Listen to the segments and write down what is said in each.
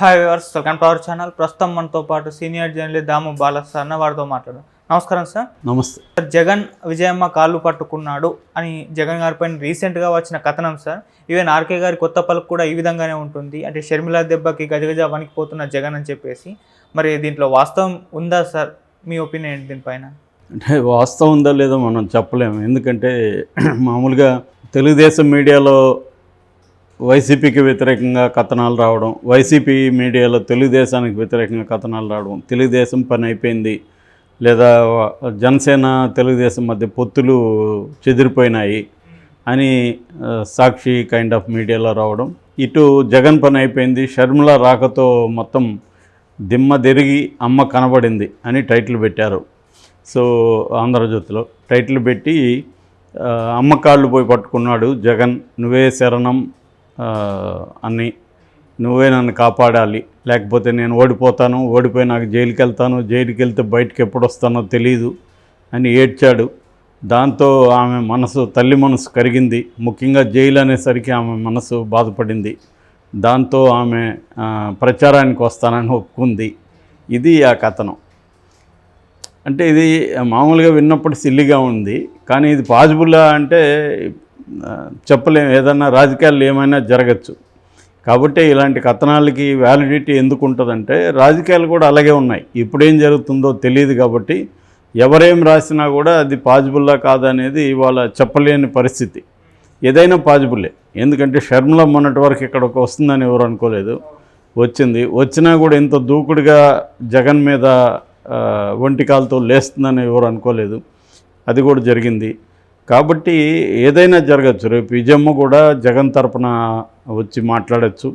Hi viewers welcome to our channel ప్రస్తుతం మనతో పాటు senior journalist Damu Bala sir అన్న వారితో మాట్లాడదాం. నమస్కారం సార్. నమస్తే. సార్ జగన్ విజయమ్మ కాళ్ళు పట్టుకున్నాడు అని జగన్ గారిపై రీసెంట్గా వచ్చిన కథనం సార్. ఈవెన్ ఆర్కే గారి కొత్త పలుకు కూడా ఈ విధంగానే ఉంటుంది. అంటే షర్మిల దెబ్బకి గజగజ వణికిపోతున్న జగన్ అని చెప్పేసి. మరి దీంట్లో వాస్తవం ఉందా సార్? మీ ఒపీనియన్ ఏంటి దీనిపైన? అంటే వాస్తవం ఉందో లేదో మనం చెప్పలేము. ఎందుకంటే మామూలుగా తెలుగుదేశం మీడియాలో వైసీపీకి వ్యతిరేకంగా కథనాలు రావడం వైసీపీ మీడియాలో తెలుగుదేశానికి వ్యతిరేకంగా కథనాలు రావడం తెలుగుదేశం పని అయిపోయింది లేదా జనసేన తెలుగుదేశం మధ్య పొత్తులు చెదిరిపోయినాయి అని సాక్షి కైండ్ ఆఫ్ మీడియాలో రావడం. ఇటు జగన్ పని అయిపోయింది షర్మిల రాకతో మొత్తం దిమ్మ తిరిగి అమ్మ కనబడింది అని టైటిల్ పెట్టారు. సో ఆంధ్రజ్యోతిలో టైటిల్ పెట్టి అమ్మకాళ్ళు అమ్మ కాళ్ళు పోయి పట్టుకున్నాడు జగన్ నువ్వే శరణం అన్నీ నువ్వే నన్ను కాపాడాలి. లేకపోతే నేను ఓడిపోతాను ఓడిపోయి నాకు జైలుకి వెళ్తాను జైలుకి వెళ్తే బయటకు ఎప్పుడు వస్తానో తెలియదు అని ఏడ్చాడు. దాంతో ఆమె మనసు తల్లి మనసు కరిగింది. ముఖ్యంగా జైలు అనేసరికి ఆమె మనసు బాధపడింది. దాంతో ఆమె ప్రచారానికి వస్తానని ఒప్పుకుంది. ఇది ఆ కథనం. అంటే ఇది మామూలుగా విన్నప్పుడు సిల్లిగా ఉంది. కానీ ఇది పాజిబుల్లా అంటే చెప్పలేము చెప్పలేం. ఏదన్నా రాజకీయాలు ఏమైనా జరగచ్చు. కాబట్టి ఇలాంటి కథనాలకి వ్యాలిడిటీ ఎందుకు ఉంటుందంటే రాజకీయాలు కూడా అలాగే ఉన్నాయి. ఇప్పుడేం జరుగుతుందో తెలియదు కాబట్టి ఎవరేం రాసినా కూడా అది పాజిబుల్లా కాదనేది ఇవాళ చెప్పలేని పరిస్థితి. ఏదైనా పాజిబుల్లే ఎందుకంటే షర్మిల మొన్నటి వరకు ఇక్కడికి వస్తుందని ఎవరు అనుకోలేదు. వచ్చింది. వచ్చినా కూడా ఇంత దూకుడుగా జగన్ మీద ఆ, ఒంటికాలతో లేస్తుందని ఎవరు అనుకోలేదు. అది కూడా జరిగింది. కాబట్టి ఏదైనా జరగచ్చు. రేపు విజయమ్మ కూడా జగన్ తరపున వచ్చి మాట్లాడచ్చు.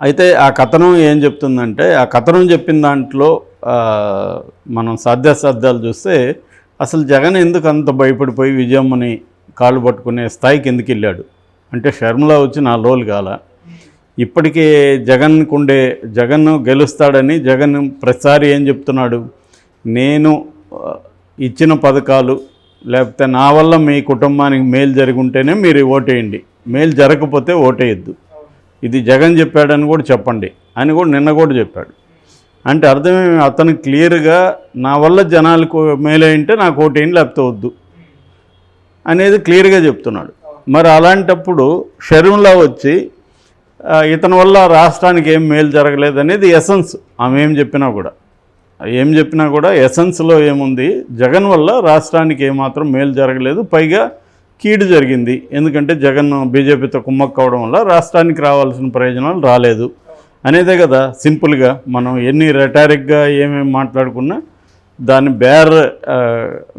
అయితే ఆ కథనం ఏం చెప్తుందంటే ఆ కథనం చెప్పిన దాంట్లో మనం సాధ్యాసాధ్యాలు చూస్తే అసలు జగన్ ఎందుకు అంత భయపడిపోయి విజయమ్మని కాళ్ళు పట్టుకునే స్థాయికి ఎందుకు వెళ్ళాడు? అంటే షర్మిల వచ్చి నా లోలు కాల ఇప్పటికే జగన్కుండే జగన్ గెలుస్తాడని జగన్ ప్రతిసారి ఏం చెప్తున్నాడు? నేను ఇచ్చిన పథకాలు లేకపోతే నా వల్ల మీ కుటుంబానికి మేలు జరిగి ఉంటేనే మీరు ఓటేయండి. మేలు జరగకపోతే ఓటేయద్దు. ఇది జగన్ చెప్పాడని కూడా చెప్పండి. అని కూడా నిన్న కూడా చెప్పాడు. అంటే అర్థమేమి? అతను క్లియర్గా నా వల్ల జనాలకు మేలైంటే నాకు ఓటేయండి లేకపోతే వద్దు అనేది క్లియర్గా చెప్తున్నాడు. మరి అలాంటప్పుడు షర్మిలా వచ్చి ఇతని వల్ల రాష్ట్రానికి ఏం మేలు జరగలేదు అనేది ఎసెన్స్ ఆమె ఏం చెప్పినా కూడా. ఏం చెప్పినా కూడా ఎసెన్స్లో ఏముంది? జగన్ వల్ల రాష్ట్రానికి ఏమాత్రం మేలు జరగలేదు. పైగా కీడు జరిగింది. ఎందుకంటే జగన్ బీజేపీతో కుమ్మక్కవడం వల్ల రాష్ట్రానికి రావాల్సిన ప్రయోజనాలు రాలేదు. అనేదే కదా సింపుల్గా మనం ఎన్ని రెటారిక్గా ఏమేమి మాట్లాడుకున్నా దాని బేర్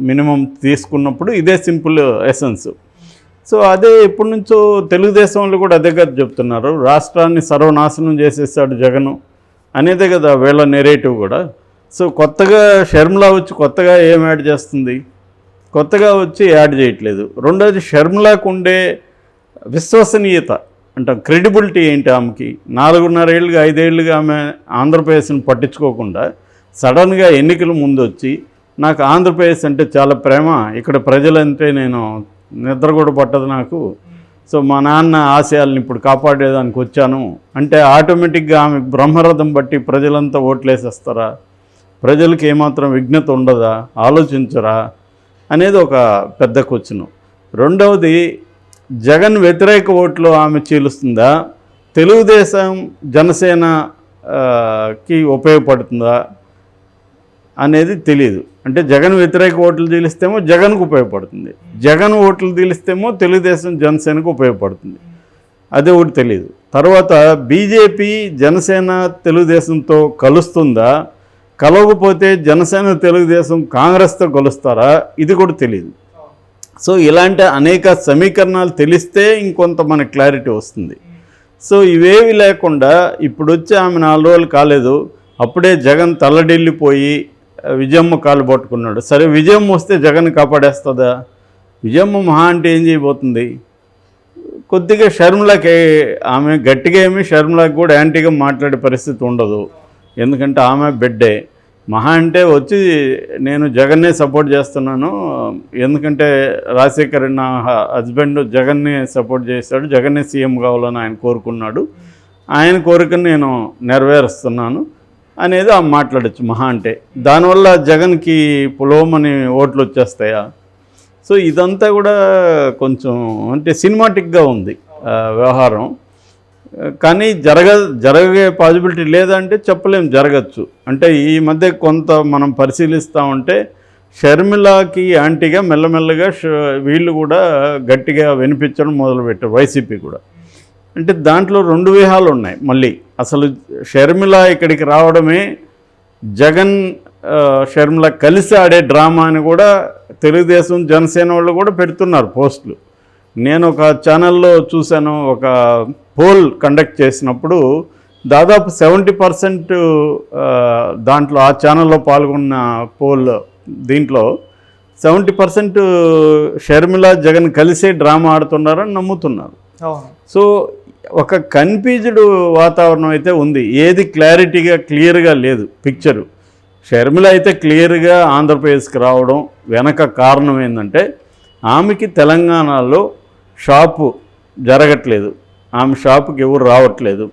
మినిమం తీసుకున్నప్పుడు ఇదే సింపుల్ ఎసెన్స్. సో అదే ఎప్పటి నుంచో తెలుగుదేశం వాళ్ళు కూడా అదే కదా చెప్తున్నారు. రాష్ట్రాన్ని సర్వనాశనం చేసేసాడు జగను. అనేదే కదా వీళ్ళ నెరేటివ్ కూడా. సో కొత్తగా షర్మిలా వచ్చి కొత్తగా ఏం యాడ్ చేస్తుంది? కొత్తగా వచ్చి యాడ్ చేయట్లేదు. రెండోది షర్మిలాకు ఉండే విశ్వసనీయత అంటే క్రెడిబిలిటీ ఏంటి ఆమెకి? నాలుగున్నర ఏళ్ళుగా ఐదేళ్ళుగా ఆమె ఆంధ్రప్రదేశ్ని పట్టించుకోకుండా సడన్గా ఎన్నికల ముందు వచ్చి నాకు ఆంధ్రప్రదేశ్ అంటే చాలా ప్రేమ ఇక్కడ ప్రజలంటే నేను నిద్ర కూడా పట్టదు నాకు. సో మా నాన్న ఆశయాలను ఇప్పుడు కాపాడేదానికి వచ్చాను. అంటే ఆటోమేటిక్గా ఆమె బ్రహ్మరథం బట్టి ప్రజలంతా ఓట్లేసేస్తారా? ప్రజలకు ఏమాత్రం విఘ్నత ఉండదా ఆలోచించరా అనేది ఒక పెద్ద క్వశ్చన్. రెండవది జగన్ వ్యతిరేక ఓట్లు ఆమె చీలుస్తుందా? తెలుగుదేశం జనసేనకి ఉపయోగపడుతుందా అనేది తెలియదు అంటే జగన్ వ్యతిరేక ఓట్లు తీలిస్తేమో జగన్కు ఉపయోగపడుతుంది. జగన్ ఓట్లు తీలిస్తేమో తెలుగుదేశం జనసేనకు ఉపయోగపడుతుంది. అదే ఒకటి తెలియదు తర్వాత బీజేపీ జనసేన తెలుగుదేశంతో కలుస్తుందా? కలవకపోతే జనసేన తెలుగుదేశం కాంగ్రెస్తో కలుస్తారా ఇది కూడా తెలియదు సో ఇలాంటి అనేక సమీకరణాలు తెలిస్తే ఇంకొంత మన క్లారిటీ వస్తుంది. సో ఇవేవి లేకుండా ఇప్పుడు వచ్చి ఆమె నాలుగు రోజులు కాలేదు. అప్పుడే జగన్ తల్లడిల్లిపోయి విజయమ్మ కాలు పట్టుకున్నాడు. సరే విజయమ్మ వస్తే జగన్ కాపాడేస్తుందా? విజయమ్మ మహా అంటే ఏం చేయబోతుంది? కొద్దిగా షర్మిలకి ఆమె గట్టిగా ఏమి షర్మిలకి కూడా యాంటీగా మాట్లాడే పరిస్థితి ఉండదు. ఎందుకంటే ఆమె బిడ్డే. మహా అంటే వచ్చి నేను జగన్నే సపోర్ట్ చేస్తున్నాను. ఎందుకంటే రాజశేఖర్ నా హస్బెండ్ జగన్నే సపోర్ట్ చేశాడు. జగన్నే సీఎం కావాలని ఆయన కోరుకున్నాడు. ఆయన కోరికను నేను నెరవేరుస్తున్నాను అనేది ఆమె మాట్లాడచ్చు మహా అంటే. దానివల్ల జగన్కి పులోమని ఓట్లు వచ్చేస్తాయా? సో ఇదంతా కూడా కొంచెం అంటే సినిమాటిక్గా ఉంది వ్యవహారం. కానీ జరగ జరగే పాసిబిలిటీ లేదంటే చెప్పలేం జరగచ్చు. అంటే ఈ మధ్య కొంత మనం పరిశీలిస్తూ ఉంటే షర్మిలాకి యాంటీగా మెల్లమెల్లగా ష- వీళ్ళు కూడా గట్టిగా వినిపించడం మొదలుపెట్టారు వైసీపీ కూడా. అంటే దాంట్లో రెండు వ్యూహాలు ఉన్నాయి మళ్ళీ. అసలు షర్మిల ఇక్కడికి రావడమే జగన్ షర్మిలా షర్మిల కలిసి ఆడే డ్రామా అని కూడా తెలుగుదేశం జనసేన వాళ్ళు కూడా పెడుతున్నారు పోస్టులు. నేను ఒక ఛానల్లో చూశాను ఒక పోల్ కండక్ట్ చేసినప్పుడు దాదాపు సెవెంటీ పర్సెంట్ దాంట్లో ఆ ఛానల్లో పాల్గొన్న పోల్ దీంట్లో సెవెంటీ పర్సెంట్ షర్మిల జగన్ కలిసే డ్రామా ఆడుతున్నారని నమ్ముతున్నారు. సో ఒక కన్ఫ్యూజ్డ్ వాతావరణం అయితే ఉంది. ఏది క్లారిటీగా క్లియర్గా లేదు పిక్చరు. షర్మిల అయితే క్లియర్గా ఆంధ్రప్రదేశ్కి రావడం వెనక కారణం ఏంటంటే ఆమెకి తెలంగాణలో షాపు జరగట్లేదు. ఆమె షాపుకి ఎవరు రావట్లేదు.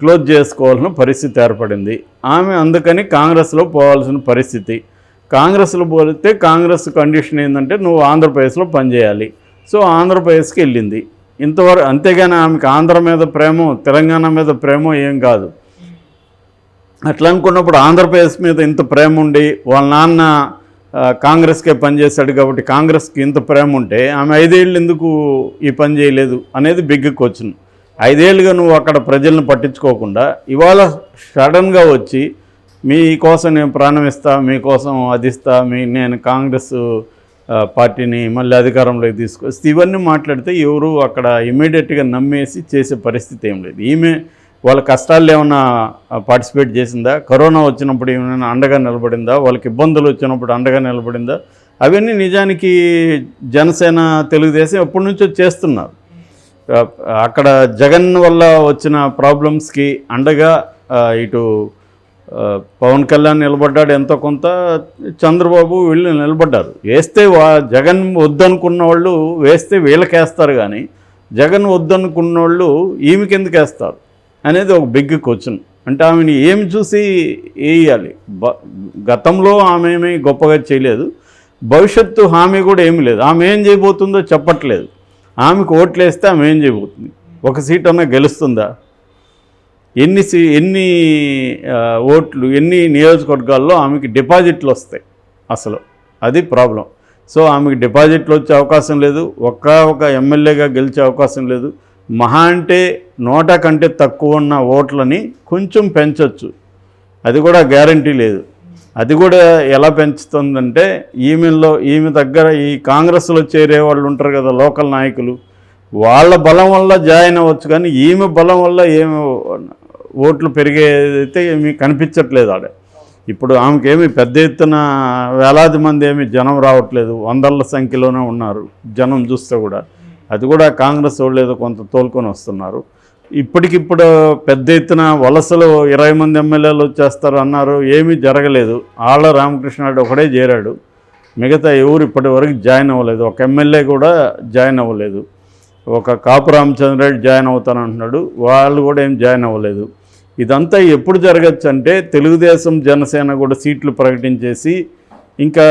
క్లోజ్ చేసుకోవాల్సిన పరిస్థితి ఏర్పడింది. ఆమె అందుకని కాంగ్రెస్లో పోవాల్సిన పరిస్థితి. కాంగ్రెస్లో పోతే కాంగ్రెస్ కండిషన్ ఏంటంటే నువ్వు ఆంధ్రప్రదేశ్లో పనిచేయాలి సో ఆంధ్రప్రదేశ్కి వెళ్ళింది. ఇంతవరకు అంతేగాని ఆమెకి ఆంధ్ర మీద ప్రేమ తెలంగాణ మీద ప్రేమ ఏం కాదు. అట్లా అనుకున్నప్పుడు ఆంధ్రప్రదేశ్ మీద ఇంత ప్రేమ ఉండి వాళ్ళ నాన్న కాంగ్రెస్కే పనిచేశాడు కాబట్టి కాంగ్రెస్కి ఇంత ప్రేమ ఉంటే ఆమె ఐదేళ్ళు ఎందుకు ఈ పని చేయలేదు అనేది బిగ్ క్వశ్చన్. ఐదేళ్ళుగా నువ్వు అక్కడ ప్రజలను పట్టించుకోకుండా ఇవాళ సడన్గా వచ్చి మీకోసం నేను ప్రాణం ఇస్తా మీకోసం అదిస్తా మీ నేను కాంగ్రెస్ పార్టీని మళ్ళీ అధికారంలోకి తీసుకొస్తే ఇవన్నీ మాట్లాడితే ఎవరు అక్కడ ఇమీడియట్గా నమ్మేసి చేసే పరిస్థితి ఏం లేదు. ఈమె వాళ్ళ కష్టాలు ఏమైనా పార్టిసిపేట్ చేసిందా? కరోనా వచ్చినప్పుడు ఏమైనా అండగా నిలబడిందా? వాళ్ళకి ఇబ్బందులు వచ్చినప్పుడు అండగా నిలబడిందా? అవన్నీ నిజానికి జనసేన తెలుగుదేశం ఎప్పటి నుంచో చేస్తున్నారు. అక్కడ జగన్ వల్ల వచ్చిన ప్రాబ్లమ్స్కి అండగా ఇటు పవన్ కళ్యాణ్ నిలబడ్డాడు ఎంతో కొంత చంద్రబాబు వీళ్ళు నిలబడ్డారు. వేస్తే వా జగన్ వద్దనుకున్న వాళ్ళు వేస్తే వీళ్ళకేస్తారు కానీ జగన్ వద్దనుకున్న వాళ్ళు ఈమె ఎందుకు వేస్తారు అనేది ఒక బిగ్ క్వశ్చన్ అంటే ఆమెని ఏమి చూసి వేయాలి బ గతంలో ఆమె ఏమీ గొప్పగా చేయలేదు. భవిష్యత్తు హామీ కూడా ఏమీ లేదు. ఆమె ఏం చేయబోతుందో చెప్పట్లేదు. ఆమెకు ఓట్లు వేస్తే ఆమె ఏం చేయబోతుంది? ఒక సీట్ అన్నా గెలుస్తుందా? ఎన్ని సీ ఎన్ని ఓట్లు ఎన్ని నియోజకవర్గాల్లో ఆమెకి డిపాజిట్లు వస్తాయి? అసలు అది ప్రాబ్లం. సో ఆమెకి డిపాజిట్లు వచ్చే అవకాశం లేదు. ఒక్క ఒక ఎమ్మెల్యేగా గెలిచే అవకాశం లేదు. మహా అంటే నోట కంటే తక్కువ ఉన్న ఓట్లని కొంచెం పెంచవచ్చు అది కూడా గ్యారంటీ లేదు. అది కూడా ఎలా పెంచుతుందంటే ఈమెలో ఈమె దగ్గర ఈ కాంగ్రెస్లో చేరే వాళ్ళు ఉంటారు కదా లోకల్ నాయకులు వాళ్ళ బలం వల్ల జాయిన్ అవ్వచ్చు కానీ ఈమె బలం వల్ల ఏమి ఓట్లు పెరిగేదైతే ఏమి కనిపించట్లేదు ఆడ. ఇప్పుడు ఆమెకేమి పెద్ద ఎత్తున వేలాది మంది ఏమి జనం రావట్లేదు వందల సంఖ్యలోనే ఉన్నారు జనం చూస్తే కూడా. అది కూడా కాంగ్రెస్ వాళ్ళు ఏదో కొంత తోలుకొని వస్తున్నారు. ఇప్పటికిప్పుడు పెద్ద ఎత్తున వలసలు ఇరవై మంది ఎమ్మెల్యేలు వచ్చేస్తారు అన్నారు. ఏమీ జరగలేదు. ఆళ్ళ రామకృష్ణారెడ్డి ఒకడే చేరాడు. మిగతా ఎవరు ఇప్పటి వరకు జాయిన్ అవ్వలేదు. ఒక ఎమ్మెల్యే కూడా జాయిన్ అవ్వలేదు. ఒక కాపు రామచంద్రరెడ్డి జాయిన్ అవుతానంటున్నాడు. వాళ్ళు కూడా ఏం జాయిన్ అవ్వలేదు. ఇదంతా ఎప్పుడు జరగచ్చు అంటే తెలుగుదేశం జనసేన కూడా సీట్లు ప్రకటించేసి ఇంకా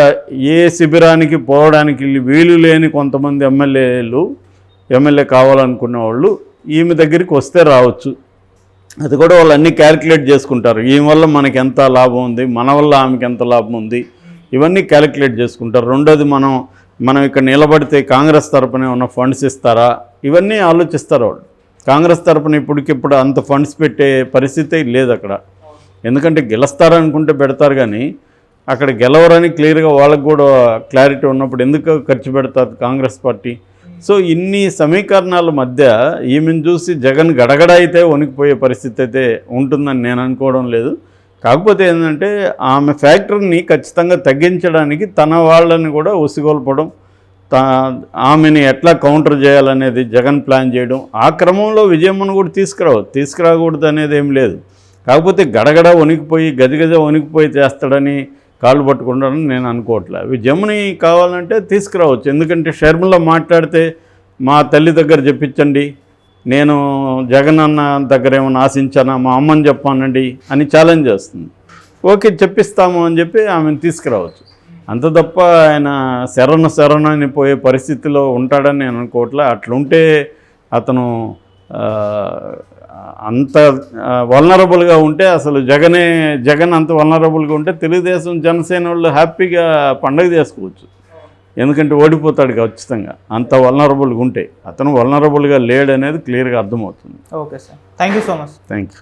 ఏ శిబిరానికి పోవడానికి వీలు లేని కొంతమంది ఎమ్మెల్యేలు ఎమ్మెల్యే కావాలనుకున్న వాళ్ళు ఈమె దగ్గరికి వస్తే రావచ్చు. అది కూడా వాళ్ళు అన్నీ క్యాలిక్యులేట్ చేసుకుంటారు. ఈమె వల్ల మనకి ఎంత లాభం ఉంది? మన వల్ల ఆమెకి ఎంత లాభం ఉంది? ఇవన్నీ క్యాలిక్యులేట్ చేసుకుంటారు. రెండోది మనం మనం ఇక్కడ నిలబడితే కాంగ్రెస్ తరపున ఉన్న ఫండ్స్ ఇస్తారా? ఇవన్నీ ఆలోచిస్తారు వాళ్ళు. కాంగ్రెస్ తరపున ఇప్పటికిప్పుడు అంత ఫండ్స్ పెట్టే పరిస్థితే లేదు అక్కడ. ఎందుకంటే గెలుస్తారనుకుంటే పెడతారు కానీ అక్కడ గెలవరని క్లియర్గా వాళ్ళకు కూడా క్లారిటీ ఉన్నప్పుడు ఎందుకు ఖర్చు పెడతారు కాంగ్రెస్ పార్టీ? సో ఇన్ని సమీకరణాల మధ్య ఈమెను చూసి జగన్ గడగడ అయితే వణికిపోయే పరిస్థితి అయితే ఉంటుందని నేను అనుకోవడం లేదు. కాకపోతే ఏంటంటే ఆమె ఫ్యాక్టరీని ఖచ్చితంగా తగ్గించడానికి తన వాళ్ళని కూడా ఉసిగొల్పడం తా ఆమెని ఎట్లా కౌంటర్ చేయాలనేది జగన్ ప్లాన్ చేయడం ఆ క్రమంలో విజయమ్మను కూడా తీసుకురావు తీసుకురాకూడదు అనేది ఏం లేదు. కాకపోతే గడగడ వణికిపోయి గజగజ వణికిపోయి చేస్తాడని కాళ్ళు పట్టుకుంటానని నేను అనుకోవట్లే. జముని కావాలంటే తీసుకురావచ్చు. ఎందుకంటే షర్మిల మాట్లాడితే మా తల్లి దగ్గర చెప్పించండి. నేను జగన్ అన్న దగ్గర ఏమైనా ఆశించానా? మా అమ్మని చెప్పానండి అని ఛాలెంజ్ చేస్తుంది. ఓకే చెప్పిస్తాము అని చెప్పి ఆమెను తీసుకురావచ్చు. అంత తప్ప ఆయన శరణ శరణ అని పోయే పరిస్థితిలో ఉంటాడని నేను అనుకోవట్లే. అట్లుంటే అతను అంత వల్నరబుల్గా ఉంటే అసలు జగనే జగన్ అంత వల్నరబుల్గా ఉంటే తెలుగుదేశం జనసేన వాళ్ళు హ్యాపీగా పండగ చేసుకోవచ్చు. ఎందుకంటే ఓడిపోతాడు ఖచ్చితంగా. అంత వల్నరబుల్గా ఉంటే. అతను వల్నరబుల్గా లేడనేది క్లియర్గా అర్థమవుతుంది. Okay sir. Thank you so much. Thank you